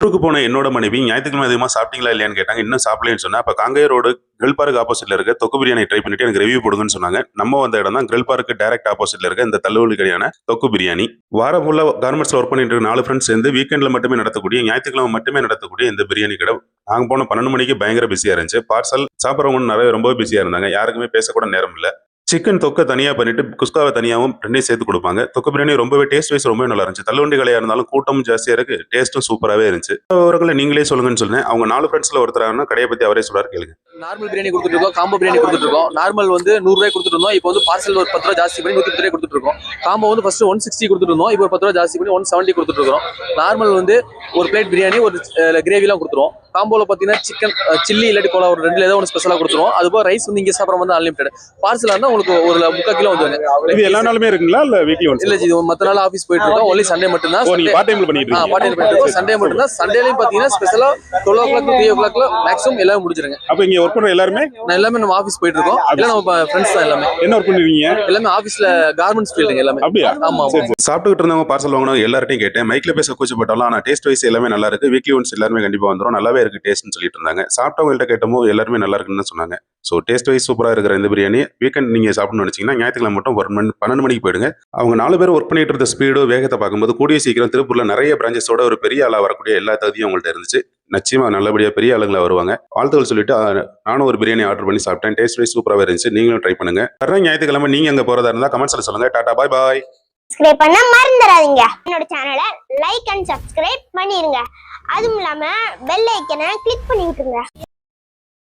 டூருக்கு போன என்னோட மனைவி ஞாயிற்றுக்கிழமை அதிகமாக சாப்பிட்டீங்களா இல்லையான்னு கேட்டாங்க. இன்னும் சாப்பிடலன்னு சொன்னால் அப்போ காங்கேய ரோடு கிரில் பார்க் ஆப்போசிட்ல இருக்க தொக்கு பிரியாணி ட்ரை பண்ணிட்டு எனக்கு ரிவ்யூ போடுங்கன்னு சொன்னாங்க. நம்ம வந்த இடம் தான் கிரில் பார்க்கு டைரக்ட் ஆப்போசிட்ல இருக்க இந்த தள்ளுவலி கடையான தொக்கு பிரியாணி. வாரம் ஃபுல்லாக கார்மெண்ட்ஸ்ல ஒர்க் பண்ணிட்டு இருக்க நாலு ஃப்ரெண்ட்ஸ் சேர்ந்து வீக்கெண்ட்ல மட்டுமே நடத்தக்கூடிய ஞாயிற்றுக்கிழமை மட்டுமே நடத்தக்கூடிய இந்த பிரியாணி கடை. நாங்கள் போன பன்னெண்டு மணிக்கு பயங்கர பிஸியாக இருந்துச்சு. பார்சல் சாப்பிட்றவங்க நிறைய ரொம்ப பிஸியாக இருந்தாங்க. யாருக்குமே பேசக்கூட நேரம் இல்லை. சிக்கன் தொக்கை தனியாக பண்ணிட்டு குஸ்காவை தனியாகவும் ரெண்டையும் சேர்த்து கொடுப்பாங்க. தொக்கை பிரியாணி ரொம்பவே டேஸ்ட் வைஸ் ரொம்பவே நல்லா இருந்துச்சு. தள்ளுவண்டி கலையாக இருந்தாலும் கூட்டமும் ஜாஸ்தியாக இருக்கு டேஸ்ட்டும் சூப்பராகவே இருந்துச்சு. அவர்களை நீங்களே சொல்லுங்கன்னு சொன்னேன். அவங்க நாலு ஃப்ரெண்ட்ஸில் ஒருத்தரான கடையை பற்றி அவரே சொல்றாரு கேளுங்க. நார்மல் பிரியாணி கொடுத்துட்டு இருக்கோம் காம்போ பிரியாணி கொடுத்துட்டு இருக்கோம். நார்மல் வந்து நூறுரூவாய் கொடுத்துருந்தோம் இப்போ வந்து பார்சல் ஒரு பத்து ரூபா ஜாஸ்தி பண்ணி நூற்றி பத்து ரூபாய் கொடுத்துருக்கோம் காம்போ வந்து ஃபர்ஸ்ட் ஒன் சிக்ஸ்டி கொடுத்துருந்தோம் இப்போ ஒரு பத்து ரூபா ஜாஸ்தி பண்ணி ஒன் செவன்ட்டி கொடுத்துட்டு இருக்கோம் நார்மல் வந்து ஒரு பிளேட் பிரியாணி ஒரு கிரேவிலாம் கொடுத்துருவோம். காம்போல பார்த்தீங்கன்னா சிக்கன் சில்லி இல்லாட்டி கோலா ஒரு ரெண்டுல ஏதோ ஒன்று ஸ்பெஷலாக கொடுத்துருவோம். அதுபோல் ரைஸ் வந்து இங்கே சாப்பிட்ற வந்து அன்லிமிட்டட் பார்சல் இருந்தால் உங்களுக்கு ஒரு முக்கால் கிலோ வந்துருங்க. இது எல்லா நாளுமே இருக்குங்களா? இல்ல வீக்லி ஒன்ஸ் இல்ல ஜி இது மற்ற நாள் ஆஃபீஸ் போயிட்டு இருக்கோம். ஒன்லி சண்டே மட்டும்தான். பார்ட் டைம்ல பண்ணிட்டு ஆ பாட்டியில் போயிட்டு இருக்கோம். சண்டே மட்டும்தான். சண்டேலையும் பார்த்தீங்கன்னா ஸ்பெஷலாக டுவெல் ஓ கிளாக் த்ரீ ஓ கிளாக்ல மேக்ஸிமம் எல்லாமே முடிஞ்சிருங்க அப்ப இங்க ஒர்க் பண்ற எல்லாருமே? நான் எல்லாமே நம்ம ஆஃபீஸ் போயிட்டு இருக்கோம். எல்லாம் நம்ம ஃப்ரெண்ட்ஸ் தான் எல்லாமே. என்ன ஒர்க் பண்ணுவீங்க எல்லாமே ஆஃபீஸ்ல கார்மெண்ட்ஸ் ஃபீல்டுங்க எல்லாமே. அப்படியா? ஆமா ஆமா. சரி சரி. சாப்பிட்டுக்கிட்டு இருந்தவங்க பார்சல் வாங்கினவங்க எல்லார்ட்டையும் கேட்டேன். மைக்ல பேச கூச்சப்பட்டாலும் ஆனால் டேஸ்ட் வைஸ் எல்லாமே நல்லா இருக்கு. வீக்லி ஒன்ஸ் எல்லாருமே கண்டிப்பா வந்துடும் நல்லாவே இருக்கு டேஸ்ட்னு சொல்லிட்டு இருந்தாங்க. சாப்பிட்டவங்கள்ட்ட கேட்டமோ எல்லாருமே நல்லா இருக்குன்னு சொன்னாங்க. ஸோ டேஸ்ட் வைஸ் சூப்பராக இருக்கிற இந்த பிரியாணி வீக்கெண்ட் நீங்கள் சாப்பிடணும்னு நினைச்சீங்கன்னா ஞாயிற்றுக்கிழமை மட்டும் ஒரு மணி பன்னெண்டு மணிக்கு போயிடுங்க. அவங்க நாலு பேர் ஒர்க் பண்ணிட்டு இருந்த ஸ்பீடு வேகத்தை பார்க்கும்போது கூடிய சீக்கிரம் திருப்பூரில் நிறைய பிரான்ச்சஸோட ஒரு பெரிய ஆளாக வரக்கூடிய எல்லா தகுதியும் அவங்கள்ட்ட இருந்துச்சு. நிச்சயமாக நல்லபடியாக பெரிய ஆளுங்களை வருவாங்க. வாழ்த்துக்கள் சொல்லிட்டு நானும் ஒரு பிரியாணி ஆர்டர் பண்ணி சாப்பிட்டேன். டேஸ்ட் வைஸ் சூப்பராக இருந்துச்சு. நீங்களும் ட்ரை பண்ணுங்க. வர ஞாயிற்றுக்கிழமை நீங்கள் அங்க போகிறதா இருந்தால் கமெண்ட்ஸில் சொல்லுங்கள் டாடா பாய் பாய் சப்ஸ்கிரைப் பண்ண மறந்துடாதீங்க. என்னோட சேனலை லைக் அண்ட் சப்ஸ்கிரைப் பண்ணிருங்க. அதுவும் இல்லாமல் பெல் ஐக்கனை கிளிக் பண்ணி